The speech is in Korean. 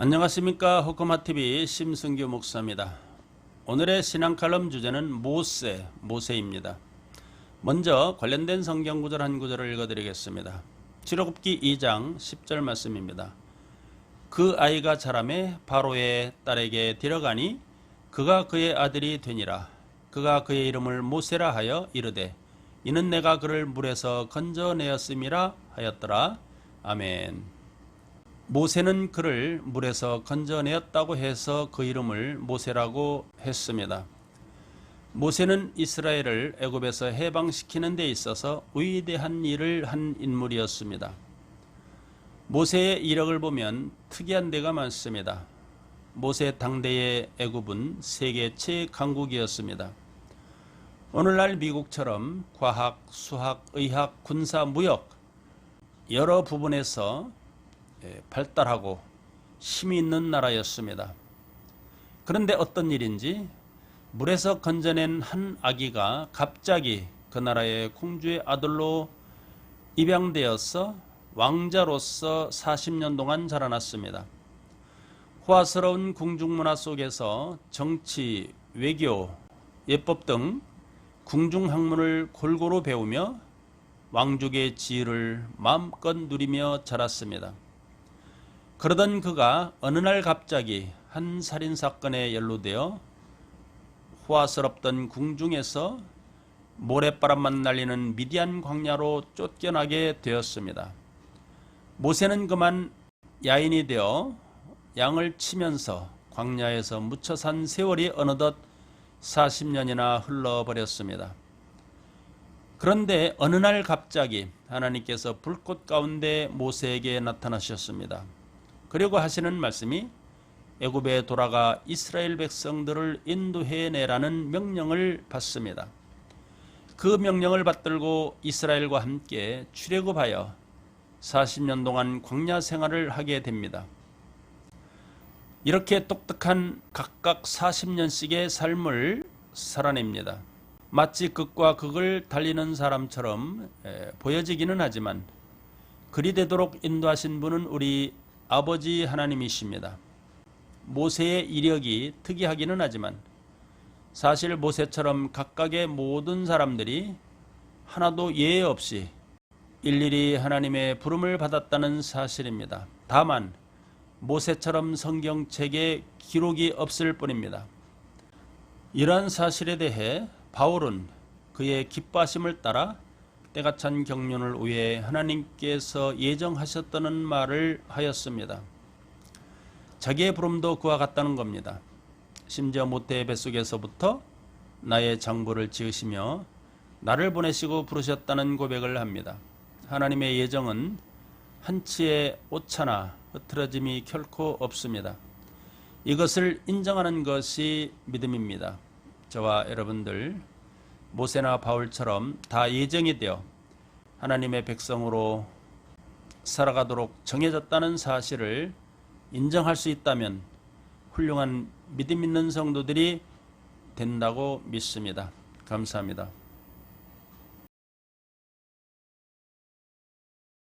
안녕하십니까 호커마TV 심승규 목사입니다. 오늘의 신앙 칼럼 주제는 모세, 모세입니다. 먼저 관련된 성경 구절 한 구절을 읽어드리겠습니다. 출애굽기 2장 10절 말씀입니다. 그 아이가 자라매 바로의 딸에게 데려가니 그가 그의 아들이 되니라. 그가 그의 이름을 모세라 하여 이르되 이는 내가 그를 물에서 건져내었음이라 하였더라. 아멘. 모세는 그를 물에서 건져내었다고 해서 그 이름을 모세라고 했습니다. 모세는 이스라엘을 애굽에서 해방시키는 데 있어서 위대한 일을 한 인물이었습니다. 모세의 이력을 보면 특이한 데가 많습니다. 모세 당대의 애굽은 세계 최강국이었습니다. 오늘날 미국처럼 과학, 수학, 의학, 군사, 무역 여러 부분에서 예, 발달하고 힘이 있는 나라였습니다. 그런데 어떤 일인지 물에서 건져낸 한 아기가 갑자기 그 나라의 공주의 아들로 입양되어서 왕자로서 40년 동안 자라났습니다. 호화스러운 궁중문화 속에서 정치, 외교, 예법 등 궁중학문을 골고루 배우며 왕족의 지위를 마음껏 누리며 자랐습니다. 그러던 그가 어느 날 갑자기 한 살인 사건에 연루되어 호화스럽던 궁중에서 모래바람만 날리는 미디안 광야로 쫓겨나게 되었습니다. 모세는 그만 야인이 되어 양을 치면서 광야에서 묻혀 산 세월이 어느덧 40년이나 흘러버렸습니다. 그런데 어느 날 갑자기 하나님께서 불꽃 가운데 모세에게 나타나셨습니다. 그리고 하시는 말씀이 애굽에 돌아가 이스라엘 백성들을 인도해내라는 명령을 받습니다. 그 명령을 받들고 이스라엘과 함께 출애굽하여 40년 동안 광야 생활을 하게 됩니다. 이렇게 똑똑한 각각 40년씩의 삶을 살아냅니다. 마치 극과 극을 달리는 사람처럼 보여지기는 하지만 그리 되도록 인도하신 분은 우리 아버지 하나님이십니다. 모세의 이력이 특이하기는 하지만 사실 모세처럼 각각의 모든 사람들이 하나도 예외 없이 일일이 하나님의 부름을 받았다는 사실입니다. 다만 모세처럼 성경책에 기록이 없을 뿐입니다. 이러한 사실에 대해 바울은 그의 기뻐하심을 따라 때가 찬 경륜을 위해 하나님께서 예정하셨다는 말을 하였습니다. 자기의 부름도 그와 같다는 겁니다. 심지어 모태의 뱃속에서부터 나의 장부를 지으시며 나를 보내시고 부르셨다는 고백을 합니다. 하나님의 예정은 한치의 오차나 흐트러짐이 결코 없습니다. 이것을 인정하는 것이 믿음입니다. 저와 여러분들 모세나 바울처럼 다 예정이 되어 하나님의 백성으로 살아가도록 정해졌다는 사실을 인정할 수 있다면 훌륭한 믿음 있는 성도들이 된다고 믿습니다. 감사합니다.